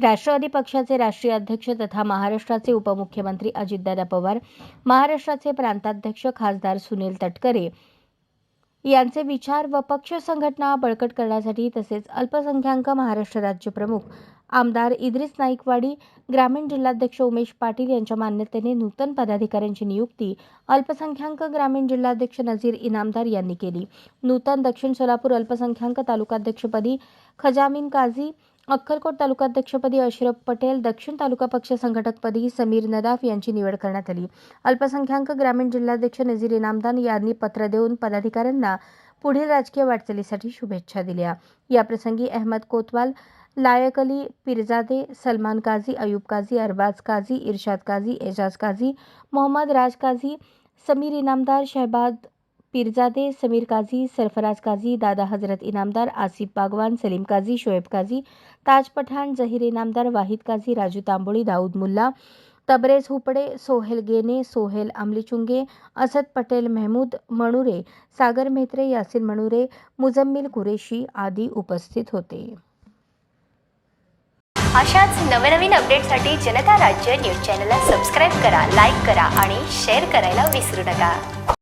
राष्ट्रवादी पक्षाचे राष्ट्रीय अध्यक्ष तथा महाराष्ट्राचे उपमुख्यमंत्री अजितदादा पवार महाराष्ट्राचे प्रांताध्यक्ष खासदार सुनील तटकरे यांचे विचार व पक्ष संघटना बळकट करण्यासाठी तसेच अल्पसंख्याक महाराष्ट्र राज्य प्रमुख आमदार इद्रिस नाईकवाडी ग्रामीण जिल्हाध्यक्ष उमेश पाटील यांच्या मान्यतेने नूतन पदाधिकाऱ्यांची नियुक्ती अल्पसंख्याक ग्रामीण जिल्हाध्यक्ष नझीर इनामदार यांनी केली. नूतन दक्षिण सोलापूर अल्पसंख्याक तालुकाध्यक्षपदी खजामीन काझी अक्कलकोट तालुकाध्यक्षपदी अशरफ पटेल दक्षिण तालुका पक्ष संघटकपदी समीर नदाफ यांची निवड करण्यात आली. अल्पसंख्याक ग्रामीण जिल्हाध्यक्ष नझीर इनामदान यांनी पत्र देऊन पदाधिकाऱ्यांना पुढील राजकीय वाटचालीसाठी शुभेच्छा दिल्या. याप्रसंगी अहमद कोतवाल लायक अली पिरजादे सलमान काझी अयूब काझी अरबाज काझी इरशाद काझी एजाज काझी मोहम्मद राज काझी समीर इनामदार शहबाद पिरजादे समीर काझी सरफराज काझी दादा हजरत इनामदार आसिफ बागवान सलीम काझी शोएब काझी ताज पठाण जहीर इनामदार वाहिद काझी राजू तांबोळी दाऊद मुल्ला तबरेज हुपडे सोहेल गेने सोहेल अमलीचुंगे असद पटेल महमूद मणुरे सागर मेहत्रे यासिन मणुरे मुजम्मिल कुरेशी आदी उपस्थित होते. अशाच नवनवीन अपडेटसाठी जनता राज्य न्यूज चॅनलला सबस्क्राईब करा लाईक करा आणि शेअर करायला विसरू नका.